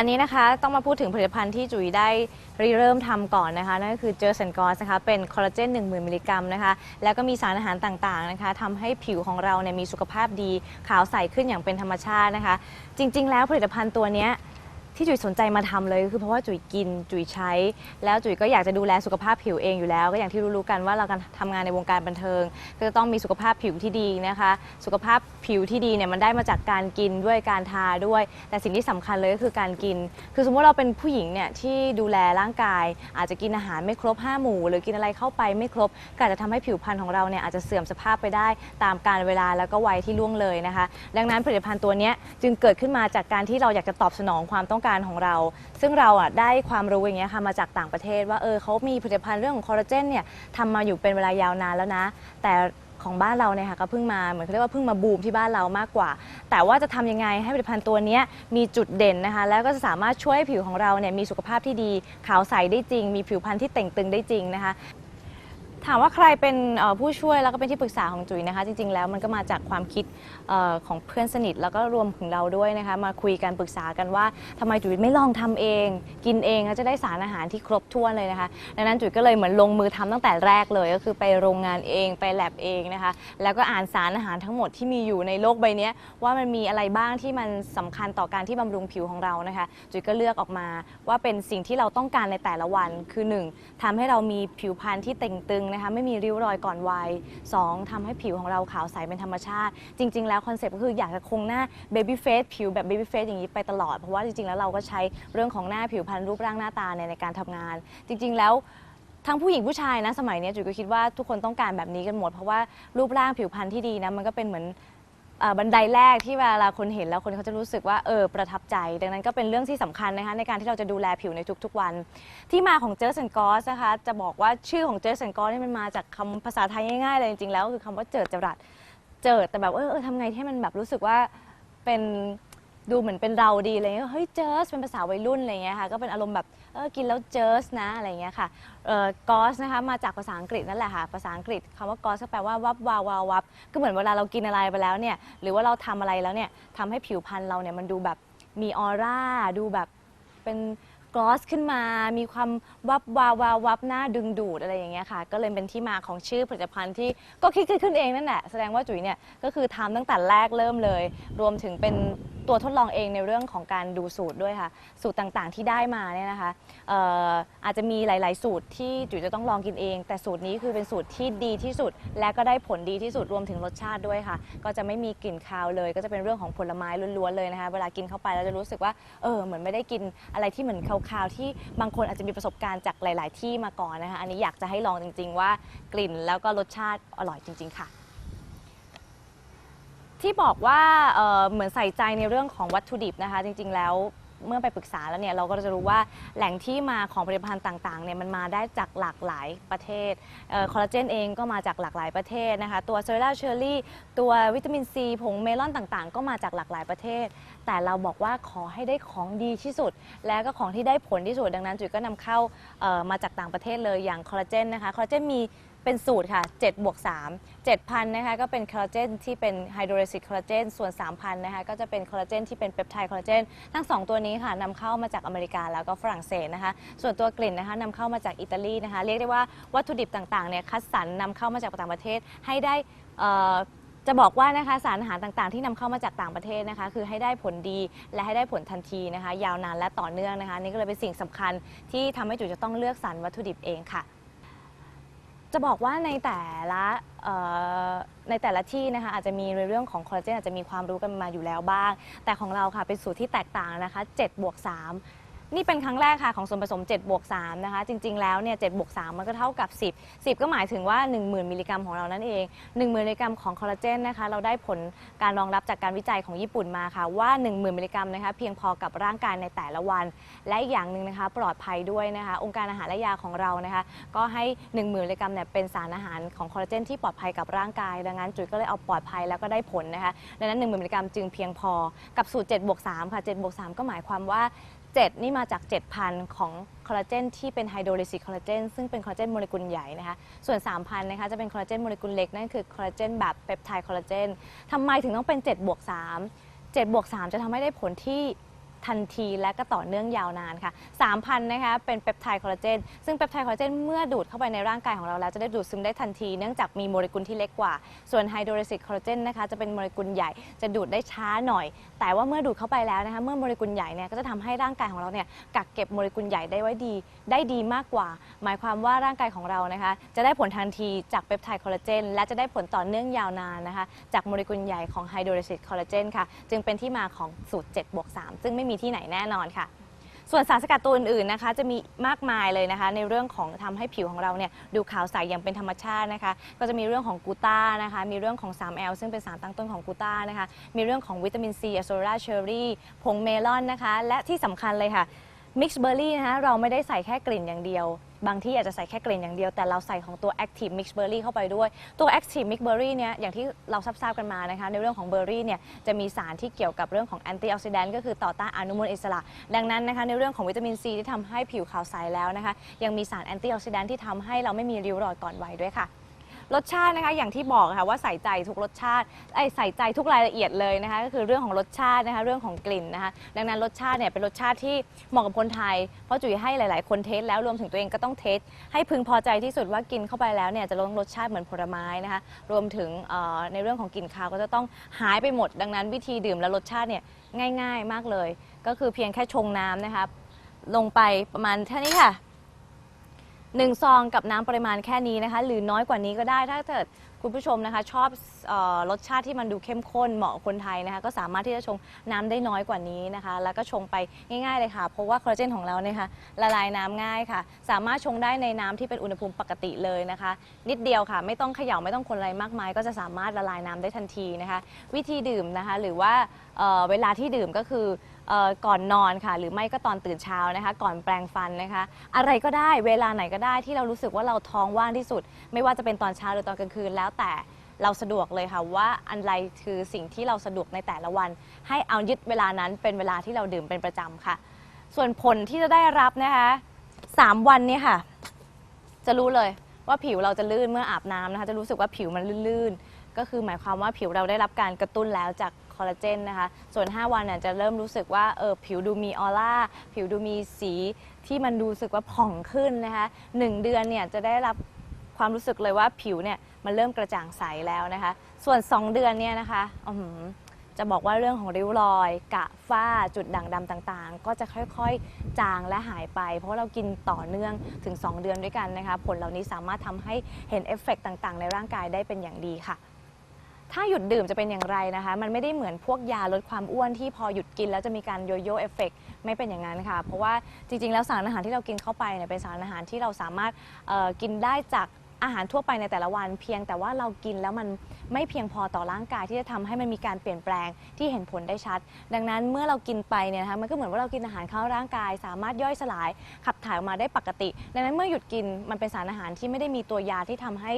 อันนี้นะคะต้องมาพูดถึงผลิตภัณฑ์ที่จุ๋ยได้ริเริ่มทำก่อนนะคะนั่นก็คือเจอร์สันกอสนะคะเป็นคอลลาเจน 10,000 มิลลิกรัมนะคะแล้วก็มีสารอาหารต่างๆนะคะทำให้ผิวของเราเนี่ยมีสุขภาพดีขาวใสขึ้นอย่างเป็นธรรมชาตินะคะ จริง ๆ แล้วผลิตภัณฑ์ตัวเนี้ย ที่จุ๋ยสนใจมาทำเลยคือเพราะว่าจุ๋ยกินจุ๋ยใช้ แล้วจุ๋ยก็อยากจะดูแลสุขภาพผิวเองอยู่แล้ว ก็อย่างที่รู้ๆกันว่าเราการทำงานในวงการบันเทิง ก็จะต้องมีสุขภาพผิวที่ดีนะคะ สุขภาพผิวที่ดีเนี่ยมันได้มาจากการกินด้วยการทาด้วย แต่สิ่งที่สำคัญเลยก็คือการกิน คือสมมติเราเป็นผู้หญิงเนี่ยที่ดูแลร่างกาย อาจจะกินอาหารไม่ครบห้าหมู่ หรือกินอะไรเข้าไปไม่ครบก็อาจจะทำให้ผิวพรรณของเราเนี่ยอาจจะเสื่อมสภาพไปได้ตามการเวลาแล้วก็วัยที่ล่วงเลยนะคะ ดังนั้นผลิตภัณฑ์ตัวนี้จึงเกิดขึ้นมาจากการที่เราอยากจะตอบสนองความต้องการของเรา ซึ่งเราอะได้ความรู้อย่างเงี้ยค่ะมาจากต่างประเทศว่าเออเขามีผลิตภัณฑ์เรื่องของคอลลาเจนเนี่ยทำมาอยู่เป็นเวลายาวนานแล้วนะ แต่ของบ้านเราเนี่ยค่ะก็เพิ่งมาเหมือนเขาเรียกว่าเพิ่งมาบูมที่บ้านเรามากกว่า แต่ว่าจะทำยังไงให้ผลิตภัณฑ์ตัวเนี้ยมีจุดเด่นนะคะ แล้วก็จะสามารถช่วยให้ผิวของเราเนี่ยมีสุขภาพที่ดีขาวใสได้จริง มีผิวพรรณที่เต่งตึงได้จริงนะคะ ถามว่าใครเป็นผู้ช่วยแล้วก็เป็นที่ปรึกษาของจุ๋ยนะคะ จริงๆแล้วมันก็มาจากความคิดอของเพื่อนสนิทแล้วก็รวมถึงเราด้วยนะคะ มาคุยกันปรึกษากันว่าทำไมจุ๋ยไม่ลองทำเอง กินเองแล้วจะได้สารอาหารที่ครบถ้วนเลยนะคะดังนั้นจุ๋ยก็เลยเหมือนลงมือทำตั้งแต่แรกเลย ก็คือไปโรงงานเองไปแลบเองนะคะ แล้วก็อ่านสารอาหารทั้งหมดที่มีอยู่ในโลกใบนี้ว่ามันมีอะไรบ้างที่มันสำคัญต่อการที่บำรุงผิวของเรานะคะ จุ๋ยก็เลือกออกมาว่าเป็นสิ่งที่เราต้องการในแต่ละวันคือหนึ่งทำให้เรามีผิวพรรณที่เต่งตึงนะคะไม่มีริ้วรอยก่อนวัยสองทำให้ผิวของเราขาวใสเป็นธรรมชาติ จริง ๆ แล้วคอนเซ็ปต์ก็คืออยากจะคงหน้าเบบี้เฟสผิวแบบเบบี้เฟสอย่างนี้ไปตลอด เพราะว่าจริง ๆ แล้วเราก็ใช้เรื่องของหน้าผิวพรรณรูปร่างหน้าตาเนี่ยในการทำงาน จริง ๆ แล้วทั้งผู้หญิงผู้ชายนะสมัยนี้จุ๋ยก็คิดว่าทุกคนต้องการแบบนี้กันหมด เพราะว่ารูปร่างผิวพรรณที่ดีนะมันก็เป็นเหมือน อ่อบันไดแรกที่เวลาคนเห็นแล้วคนเขาจะรู้สึกว่าเออประทับใจ ดังนั้นก็เป็นเรื่องที่สำคัญนะคะในการที่เราจะดูแลผิวในทุกๆวัน ที่มาของเจอร์สันกอสนะคะจะบอกว่าชื่อของเจอร์สันกอสนี่ยมันมาจากคำภาษาไทยง่ายๆเลยจริงๆแล้วคือคำว่าเจิดจรัสเจิดแต่แบบเออเออทำไงให้มันแบบรู้สึกว่าเป็น ดูเหมือนเป็นเราดีอะไรเงี้ยเฮ้ยเจอร์สเป็นภาษาวัยรุ่นอะไรเงี้ยค่ะก็เป็นอารมณ์แบบเออกินแล้วเจอร์สนะอะไรเงี้ยค่ะเออกอสนะคะมาจากภาษาอังกฤษนั่นแหละค่ะภาษาอังกฤษคำว่ากอสก็แปลว่าวับวาววาวับก็เหมือนเวลาเรากินอะไรไปแล้วเนี่ยหรือว่าเราทำอะไรแล้วเนี่ยทำให้ผิวพรรณเราเนี่ยมันดูแบบมีออร่าดูแบบเป็นกลอสขึ้นมา มีความวับวาววาววับหน้าดึงดูดอะไรอย่างเงี้ยค่ะ ก็เลยเป็นที่มาของชื่อผลิตภัณฑ์ที่ก็คิดขึ้นเองนั่นแหละ แสดงว่าจุ๋ยเนี่ยก็คือทำตั้งแต่แรกเริ่มเลย รวมถึงเป็น ตัวทดลองเองในเรื่องของการดูสูตรด้วยค่ะ สูตรต่างๆที่ได้มาเนี่ยนะคะเอออาจจะมีหลาย ๆ สูตรที่จุ๋ยจะต้องลองกินเอง แต่สูตรนี้คือเป็นสูตรที่ดีที่สุด และก็ได้ผลดีที่สุดรวมถึงรสชาติด้วยค่ะ ก็จะไม่มีกลิ่นคาวเลย ก็จะเป็นเรื่องของผลไม้ล้วนๆเลยนะคะเวลากินเข้าไปเราจะรู้สึกว่าเออเหมือนไม่ได้กินอะไรที่เหมือนคาวๆที่บางคนอาจจะมีประสบการณ์จากหลาย ๆ ที่มาก่อนนะคะอันนี้อยากจะให้ลองจริง ๆ ว่ากลิ่นแล้วก็รสชาติอร่อยจริง ๆ ค่ะ ที่บอกว่าเอ่อเหมือนใส่ใจในเรื่องของวัตถุดิบนะคะ จริง ๆ แล้วเมื่อไปปรึกษาแล้วเนี่ยเราก็จะรู้ว่าแหล่งที่มาของผลิตภัณฑ์ต่างๆเนี่ยมันมาได้จากหลากหลายประเทศคอลลาเจนเองก็มาจากหลากหลายประเทศนะคะตัวเซอร์ราเชอร์รี่ตัววิตามินซีผงเมลอนต่างๆ ก็มาจากหลากหลายประเทศ แต่เราบอกว่าขอให้ได้ของดีที่สุด แล้วก็ของที่ได้ผลที่สุดดังนั้นจุ๋ยก็นำเข้าเออมาจากต่างประเทศเลยอย่างคอลลาเจนนะคะคอลลาเจนมี เป็นสูตรค่ะ7บวก3 7,000นะคะก็เป็นคอลลาเจนที่เป็นไฮโดรซิสคอลลาเจนส่วน 3,000นะคะก็จะเป็นคอลลาเจนที่เป็นเปปไทด์คอลลาเจนทั้ง 2 ตัวนี้ค่ะนำเข้ามาจากอเมริกาแล้วก็ฝรั่งเศสนะคะส่วนตัวกลิ่นนะคะนำเข้ามาจากอิตาลีนะคะเรียกได้ว่าวัตถุดิบต่างๆเนี่ยคัดสรรนำเข้ามาจากต่างประเทศให้ได้จะบอกว่านะคะสารอาหารต่างๆ ที่นำเข้ามาจากต่างประเทศนะคะ คือให้ได้ผลดีและให้ได้ผลทันทีนะคะ ยาวนานและต่อเนื่องนะคะ นี่ก็เลยเป็นสิ่งสำคัญที่ทำให้จุ๋ยจะต้องเลือกสรรวัตถุดิบเองค่ะ จะบอกว่าในแต่ละเอ่อในแต่ละที่นะคะอาจจะมีในเรื่องของคอลลาเจนอาจจะมีความรู้กันมาอยู่แล้วบ้าง แต่ของเราค่ะเป็นสูตรที่แตกต่างนะคะ7บวก3 นี่เป็นครั้งแรกค่ะของส่วนผสม7บวก3นะคะ จริง ๆ แล้วเนี่ย7บวก3มันก็เท่ากับ 10 10 ก็หมายถึงว่า 10,000 มิลลิกรัมของเรานั่นเอง 10,000 มิลลิกรัมของคอลลาเจนนะคะ เราได้ผลการรองรับจากการวิจัยของญี่ปุ่นมาค่ะ ว่า 10,000 มิลลิกรัมนะคะเพียงพอกับร่างกายในแต่ละวัน และอีกอย่างหนึ่งนะคะ ปลอดภัยด้วยนะคะ องค์การอาหารและยาของเรานะคะ ก็ให้ 1 0,000 มิลลิกรัมเนี่ยเป็นสารอาหารของคอลลาเจนที่ปลอดภัยกับร่างกาย ดังนั้นจุ๋ยก็เลยเอาปลอดภัยแล้วก็ได้ผลนะคะ ดังนั้น 1 0,000 มิลลิกรัมจึงเพียงพอกับสูตร7บวก3ค่ะ7บวก3ก็หมายความว่า 7 นี่มาจาก 7,000 ของคอลลาเจนที่เป็นไฮโดรลิซิสคอลลาเจนซึ่งเป็นคอลลาเจนโมเลกุลใหญ่นะคะ ส่วน 3,000 นะคะจะเป็นคอลลาเจนโมเลกุลเล็ก นั่นคือคอลลาเจนแบบเปปไทด์คอลลาเจนทำไมถึงต้องเป็น7บวก3 7บวก3จะทำให้ได้ผลที่ ทันทีและก็ต่อเนื่องยาวนานค่ะ 3,000 นะคะเป็นเปปไทด์คอลลาเจนซึ่งเปปไทด์คอลลาเจนเมื่อดูดเข้าไปในร่างกายของเราแล้วจะได้ดูดซึมได้ทันทีเนื่องจากมีโมเลกุลที่เล็กกว่า ส่วนไฮโดรซิตคอลลาเจนนะคะจะเป็นโมเลกุลใหญ่จะดูดได้ช้าหน่อย แต่ว่าเมื่อดูดเข้าไปแล้วนะคะเมื่อโมเลกุลใหญ่เนี่ยก็จะทำให้ร่างกายของเราเนี่ยกักเก็บโมเลกุลใหญ่ได้ไว้ดี ได้ดีมากกว่า หมายความว่าร่างกายของเรานะคะจะได้ผลทันทีจากเปปไทด์คอลลาเจนและจะได้ผลต่อเนื่องยาวนานนะคะจากโมเลกุลใหญ่ของไฮโดรซิตคอลลาเจนค่ะจึงเป็นที่มาของสูตร7บวก3ซึ่งไม่มีที่ไหนแน่นอนค่ะ ส่วนสารสกัดตัวอื่นๆนะคะ จะมีมากมายเลยนะคะ ในเรื่องของทำให้ผิวของเราเนี่ยดูขาวใสอย่างเป็นธรรมชาตินะคะ ก็จะมีเรื่องของกูตานะคะ มีเรื่องของ 3L ซึ่งเป็นสารตั้งต้นของกูตานะคะ มีเรื่องของวิตามินซีอะโซราเชอร์รี่ผงเมลอนนะคะ และที่สำคัญเลยค่ะ มิกซ์เบอร์รี่นะคะเราไม่ได้ใส่แค่กลิ่นอย่างเดียว บางที่อาจจะใส่แค่กลิ่นอย่างเดียว แต่เราใส่ของตัว Active Mix Berry เข้าไปด้วย ตัว Active Mix Berry เนี่ยอย่างที่เราทราบๆกันมานะคะในเรื่องของเบอร์รี่เนี่ยจะมีสารที่เกี่ยวกับเรื่องของแอนตี้ออกซิแดนต์ก็คือต่อต้านอนุมูลอิสระ ดังนั้นนะคะในเรื่องของวิตามินซีที่ทำให้ผิวขาวใสแล้วนะคะยังมีสารแอนตี้ออกซิแดนต์ที่ทำให้เราไม่มีริ้วรอยก่อนวัยด้วยค่ะ รสชาตินะคะอย่างที่บอกค่ะว่าใส่ใจทุกรสชาติไอ้ใส่ใจทุกรายละเอียดเลยนะคะก็คือเรื่องของรสชาตินะคะเรื่องของกลิ่นนะคะดังนั้นรสชาติเนี่ยเป็นรสชาติที่เหมาะกับคนไทย เพราะจุ๋ยให้หลาย ๆ คนเทสแล้วรวมถึงตัวเองก็ต้องเทสให้พึงพอใจที่สุดว่ากินเข้าไปแล้วเนี่ยจะลดรสชาติเหมือนผลไม้นะคะรวมถึงในเรื่องของกลิ่นคาวก็จะต้องหายไปหมด ดังนั้นวิธีดื่มและรสชาติเนี่ยง่าย ๆ มากเลย ก็คือเพียงแค่ชงน้ำนะคะลงไปประมาณเท่านี้ค่ะ หนึ่งซองกับน้ำปริมาณแค่นี้นะคะ หรือน้อยกว่านี้ก็ได้ถ้าเกิดคุณผู้ชมนะคะชอบเออรสชาติที่มันดูเข้มข้นเหมาะคนไทยนะคะก็สามารถที่จะชงน้ำได้น้อยกว่านี้นะคะ แล้วก็ชงไปง่ายๆเลยค่ะ เพราะว่าคอลลาเจนของเราเนี่ยค่ะละลายน้ำง่ายค่ะ สามารถชงได้ในน้ำที่เป็นอุณหภูมิปกติเลยนะคะ นิดเดียวค่ะ ไม่ต้องเขย่าไม่ต้องคนอะไรมากมาย ก็จะสามารถละลายน้ำได้ทันทีนะคะ วิธีดื่มนะคะหรือว่าเอ่อเวลาที่ดื่มก็คือ ก่อนนอนค่ะ หรือไม่ก็ตอนตื่นเช้านะคะ ก่อนแปรงฟันนะคะ อะไรก็ได้เวลาไหนก็ได้ที่เรารู้สึกว่าเราท้องว่างที่สุด ไม่ว่าจะเป็นตอนเช้าหรือตอนกลางคืนแล้วแต่เราสะดวกเลยค่ะว่าอะไรคือสิ่งที่เราสะดวกในแต่ละวัน ให้เอายึดเวลานั้นเป็นเวลาที่เราดื่มเป็นประจำค่ะ ส่วนผลที่จะได้รับนะคะสามวันเนี้ค่ะ จะรู้เลยว่าผิวเราจะลื่นเมื่ออาบน้ำนะคะ จะรู้สึกว่าผิวมันลื่นๆ ก็คือหมายความว่าผิวเราได้รับการกระตุ้นแล้วจาก อลลาเจนนะคะ ส่วน 5 วันเนี่ยจะเริ่มรู้สึกว่าเออผิวดูมีออร่า ผิวดูมีสีที่มันดูรู้สึกว่าผ่องขึ้นนะคะหนึ่งเดือนเนี่ยจะได้รับความรู้สึกเลยว่าผิวเนี่ยมันเริ่มกระจ่างใสแล้วนะคะ ส่วน 2 เดือนเนี่ยนะคะอื้อหือจะบอกว่าเรื่องของริ้วรอย กะฝ้าจุดด่างดำต่างๆ ก็จะค่อยๆ จางและหายไป เพราะเรากินต่อเนื่องถึง 2 เดือนด้วยกันนะคะ ผลเหล่านี้สามารถทำให้เห็นเอฟเฟกต์ต่างๆ ในร่างกายได้เป็นอย่างดีค่ะ ถ้าหยุดดื่มจะเป็นอย่างไรนะคะ มันไม่ได้เหมือนพวกยาลดความอ้วนที่พอหยุดกินแล้วจะมีการโยโย่เอฟเฟกต์ไม่เป็นอย่างนั้นค่ะ เพราะว่าจริงๆ แล้วสารอาหารที่เรากินเข้าไปเนี่ยเป็นสารอาหารที่เราสามารถกินได้จากอาหารทั่วไปในแต่ละวัน เพียงแต่ว่าเรากินแล้วมัน ไม่เพียงพอต่อร่างกายที่จะทำให้มันมีการเปลี่ยนแปลงที่เห็นผลได้ชัด ดังนั้นเมื่อเรากินไปเนี่ยนะคะมันก็เหมือนว่าเรากินอาหารเข้าร่างกาย สามารถย่อยสลาย ขับถ่ายออกมาได้ปกติ ดังนั้นเมื่อหยุดกินมันเป็นสารอาหารที่ไม่ได้มีตัวยาที่ทำให้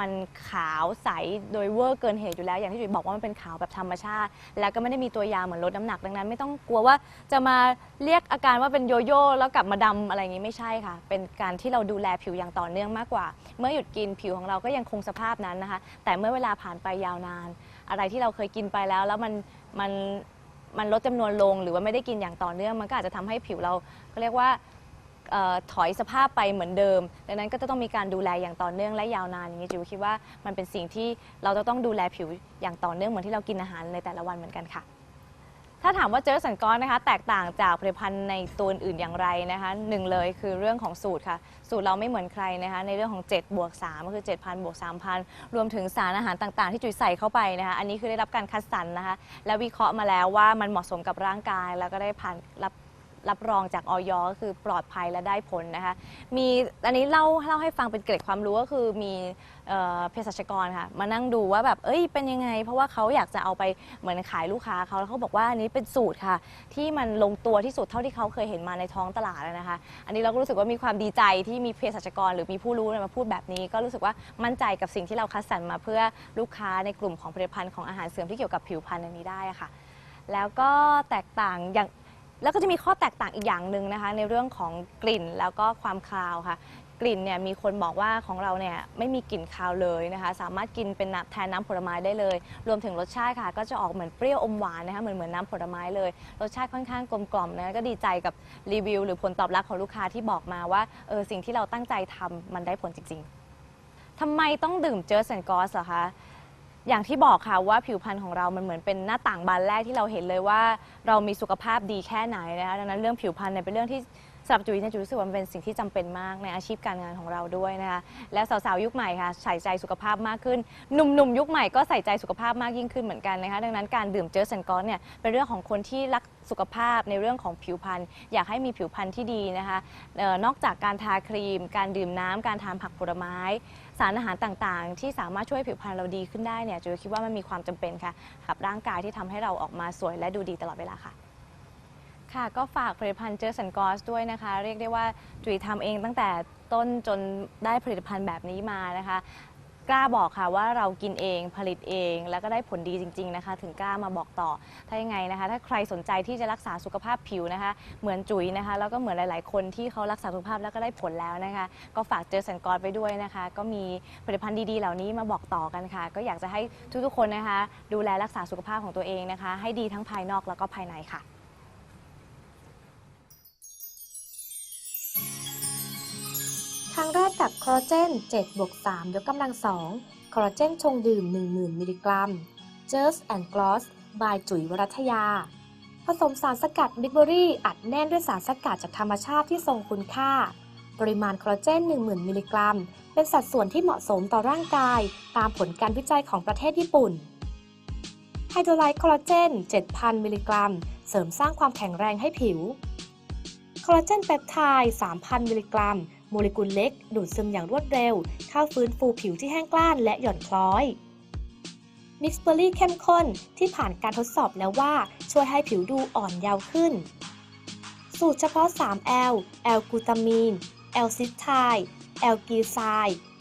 มันขาวใสโดยเวอร์เกินเหตุอยู่แล้วอย่างที่จุ๋ยบอกว่ามันเป็นขาวแบบธรรมชาติ แล้วก็ไม่ได้มีตัวยาเหมือนลดน้ำหนักดังนั้น ไม่ต้องกลัวว่าจะมาเรียกอาการว่าเป็นโยโย่แล้วกลับมาดำอะไรอย่างนี้ไม่ใช่ค่ะ เป็นการที่เราดูแลผิวอย่างต่อเนื่องมากกว่า เมื่อหยุดกินผิวของเราก็ยังคงสภาพนั้นนะคะ แต่เมื่อเวลาผ่านไปยาวนาน อะไรที่เราเคยกินไปแล้ว แล้วมันมันมันลดจำนวนลงหรือว่าไม่ได้กินอย่างต่อเนื่อง มันก็อาจจะทำให้ผิวเราเขาเรียกว่าออถอยสภาพไปเหมือนเดิม ดังนั้นก็จะต้องมีการดูแลอย่างต่อเนื่องและยาวนานอย่างนี้จิวคิดว่ามันเป็นสิ่งที่เราจะต้องดูแลผิวอย่างต่อเนื่องเหมือนที่เรากินอาหารในแต่ละวันเหมือนกันค่ะ ถ้าถามว่าเจอสันกรนนะคะ แตกต่างจากผลิตภัณฑ์ในตัวอื่นอย่างไรนะคะหนึ่งเลยคือเรื่องของสูตรค่ะ สูตรเราไม่เหมือนใครนะคะในเรื่องของ7บวก3ก็คือ 7,000บวก3,000 รวมถึงสารอาหารต่างๆ ที่จุ๋ยใส่เข้าไปนะคะอันนี้คือได้รับการคัดสรรนะคะและวิเคราะห์มาแล้วว่ามันเหมาะสมกับร่างกาย แล้วก็ได้ผ่านรับ รับรองจากออยก็คือปลอดภัยและได้ผลนะคะมีอันนี้เล่าเล่าให้ฟังเป็นเกร็ดความรู้ก็คือมีเอ่อเภสัชกรค่ะมานั่งดูว่าแบบเอ้ยเป็นยังไง เพราะว่าเขาอยากจะเอาไปเหมือนขายลูกค้าเขาแล้วเขาบอกว่าอันนี้เป็นสูตรค่ะ ที่มันลงตัวที่สุดเท่าที่เขาเคยเห็นมาในท้องตลาดแล้วนะคะ อันนี้เราก็รู้สึกว่ามีความดีใจที่มีเภสัชกร หรือมีผู้รู้มาพูดแบบนี้ ก็รู้สึกว่ามั่นใจกับสิ่งที่เราคัดสรรมาเพื่อลูกค้าในกลุ่มของผลิตภัณฑ์ของอาหารเสริมที่เกี่ยวกับผิวพรรณอันนี้ได้ค่ะ แล้วก็แตกต่างอย่าง แล้วก็จะมีข้อแตกต่างอีกอย่างหนึ่งนะคะ ในเรื่องของกลิ่นแล้วก็ความคาวค่ะ กลิ่นเนี่ยมีคนบอกว่าของเราเนี่ยไม่มีกลิ่นคาวเลยนะคะ สามารถกินเป็นน้ำแทนน้ำผลไม้ได้เลย รวมถึงรสชาติค่ะ ก็จะออกเหมือนเปรี้ยวอมหวานนะคะเหมือนเหมือนน้ำผลไม้เลย รสชาติค่อนข้างกลมกล่อมนะก็ดีใจกับรีวิว หรือผลตอบรับของลูกค้าที่บอกมาว่าเออสิ่งที่เราตั้งใจทำมันได้ผลจริง ๆทำไมต้องดื่มเจอร์เซนกอสเหรอคะ อย่างที่บอกค่ะว่าผิวพรรณของเรามันเหมือนเป็นหน้าต่างบานแรกที่เราเห็นเลยว่า เรามีสุขภาพดีแค่ไหนนะคะดังนั้นเรื่องผิวพรรณเนี่ยเป็นเรื่องที่สำหรับจุ๋ยเนี่ยจุ๋ยรู้สึกว่ามันเป็นสิ่งที่จำเป็นมากในอาชีพการงานของเราด้วยนะคะและสาวๆยุคใหม่ค่ะใส่ใจสุขภาพมากขึ้นหนุ่มๆยุคใหม่ก็ใส่ใจสุขภาพมากยิ่งขึ้นเหมือนกันนะคะดังนั้นการดื่มเจอร์เซนกอนเนี่ยเป็นเรื่องของคนที่รักสุขภาพในเรื่องของผิวพรรณอยากให้มีผิวพรรณที่ดีนะคะเอ่อนอกจากการทาครีม การดื่มน้ำการทานผักผลไม้ สารอาหารต่างๆ ที่สามารถช่วยผิวพรรณเราดีขึ้นได้เนี่ยจุยคิดว่ามันมีความจำเป็นค่ะกับร่างกายที่ทำให้เราออกมาสวยและดูดีตลอดเวลาค่ะ ค่ะก็ฝากผลิตภัณฑ์เจอสันกอสด้วยนะคะ เรียกได้ว่าจุ๋ยทำเองตั้งแต่ต้นจนได้ผลิตภัณฑ์แบบนี้มานะคะ กล้าบอกค่ะว่าเรากินเองผลิตเอง แล้วก็ได้ผลดีจริง ๆนะคะ ถึงกล้ามาบอกต่อถ้ายังไงนะคะ ถ้าใครสนใจที่จะรักษาสุขภาพผิวนะคะ เหมือนจุ๋ยนะคะ แล้วก็เหมือนหลาย ๆ คนที่เขารักษาสุขภาพแล้วก็ได้ผลแล้วนะคะ ก็ฝากเจอสันกอสไปด้วยนะคะ ก็มีผลิตภัณฑ์ดี ๆ เหล่านี้มาบอกต่อกันค่ะ ก็อยากจะให้ทุกๆคนนะคะ ดูแลรักษาสุขภาพของตัวเองนะคะ ให้ดีทั้งภายนอกแล้วก็ภายในค่ะ ทางแรกกับคอลลาเจน7บวก3ยกกำลัง2คอลลาเจนชงดื่ม 10,000 มิลลิกรัม j u s and Gloss by จุ๋ยวรัตยา ผสมสารสกัดบิ๊กเบอรี่อัดแน่นด้วยสารสกัดจากธรรมชาติที่ทรงคุณค่า ปริมาณคอลลาเจน 10,000 มิลลิกรัม เป็นสัดส่วนที่เหมาะสมต่อร่างกาย ตามผลการวิจัยของประเทศญี่ปุ่นไฮโดรไลท์คอลลาเจน 7,000 มิลลิกรัม เสริมสร้างความแข็งแรงให้ผิว คอลลาเจนเปปไทด์ 3,000 มิลลิกรัม โมเลกุลเล็ก ดูดซึมอย่างรวดเร็ว เข้าฟื้นฟูผิวที่แห้งกร้านและหย่อนคล้อยมิกซ์เบอร์รี่เข้มข้นที่ผ่านการทดสอบแล้วว่าช่วยให้ผิวดูอ่อนเยาว์ขึ้น สูตรเฉพาะ 3L แอลกูตามีน แอลซิสไทแอลกีไซ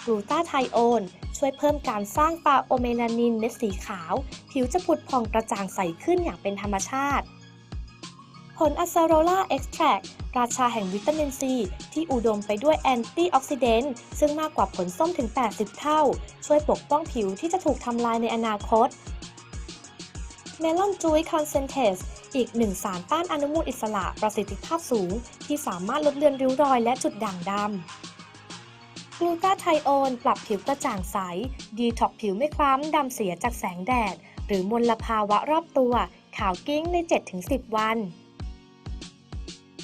กลูตาไทโอนช่วยเพิ่มการสร้างปาโอเมลานินเม็ดสีขาว ผิวจะผุดผ่องกระจ่างใสขึ้นอย่างเป็นธรรมชาติ ผลอะซาโรล่าเอ็กซ์แทรราชาแห่งวิตามินซี ที่อุดมไปด้วยแอนตี้ออกซิเดนต์ซึ่งมากกว่าผลส้มถึง 80 เท่า ช่วยปกป้องผิวที่จะถูกทำลายในอนาคตเมลอนจูยคอนเซนเทสอีกหนึ่งสารต้านอนุมูลอิสระประสิทธิภาพสูง ที่สามารถลดเลือนริ้วรอยและจุดด่างดำกลูตาไทโอนปรับผิวกระจ่างใส ดีท็อกผิวไม่คล้ำดำเสียจากแสงแดด หรือมลภาวะรอบตัว ขาวกิ้งใน 7-10 วัน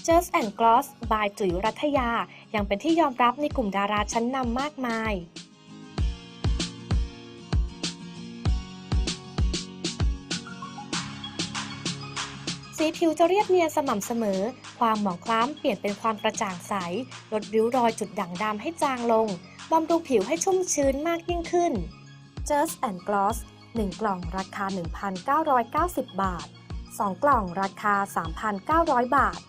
Just and Gloss by จุ๋ยรัตยา ยังเป็นที่ยอมรับในกลุ่มดาราชั้นนำมากมายสีผิวจะเรียบเนียนสม่ำเสมอ ความหมองคล้ำเปลี่ยนเป็นความกระจ่างใส ลดริ้วรอยจุดด่างดำให้จางลง บำรุงผิวให้ชุ่มชื้นมากยิ่งขึ้น Just and Gloss 1 กล่องราคา 1,990 บาท 2 กล่องราคา 3,900 บาท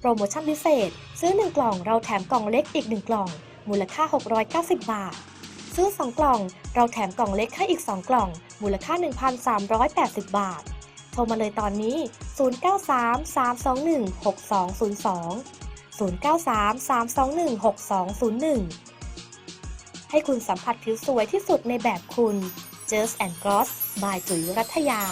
โปรโมชั่นพิเศษ ซื้อ 1 กล่องเราแถมกล่องเล็กอีก 1 กล่อง มูลค่า 690 บาท ซื้อ 2 กล่อง เราแถมกล่องเล็กให้อีก 2 กล่อง มูลค่า 1,380 บาท โทรมาเลยตอนนี้ 093 321 6202 093 321 6201 ให้คุณสัมผัสผิวสวยที่สุดในแบบคุณ Just and Gloss by จุ๋ยรัตยา